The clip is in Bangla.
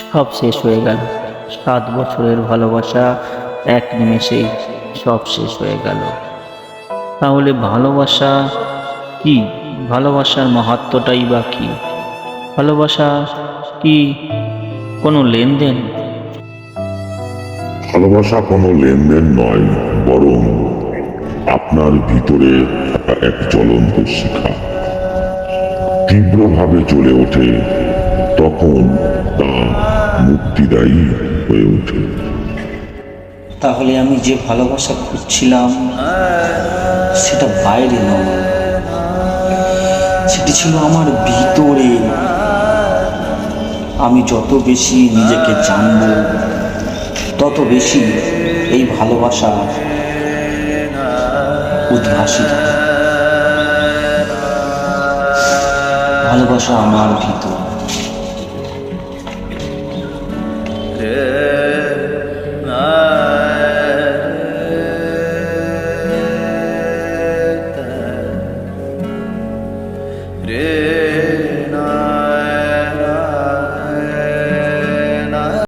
সব শেষ হয়ে গেল। সাত বছরের ভালোবাসা এক নিমেষেই সব শেষ হয়ে গেল। তাহলে ভালোবাসা কি? ভালোবাসার মাহাত্মটাই বা কি? ভালোবাসা কি কোনো লেনদেন? ভালোবাসা কোনো লেনদেন নয়, বরং আপনার ভিতরে এক জ্বলন্ত শিখা। তীব্রভাবে চলে ওঠে তখন তা মুক্তিদায়ী হয়ে ওঠে। তাহলে আমি যে ভালোবাসা খুঁজছিলাম, সেটা বাইরে নয়। সেটি ছিল আমার ভিতরে। আমি যত বেশি নিজেকে জানব, তত বেশি এই ভালোবাসা উদ্ভাসিত ভালোবাসা আমার ভিতর। Yeah.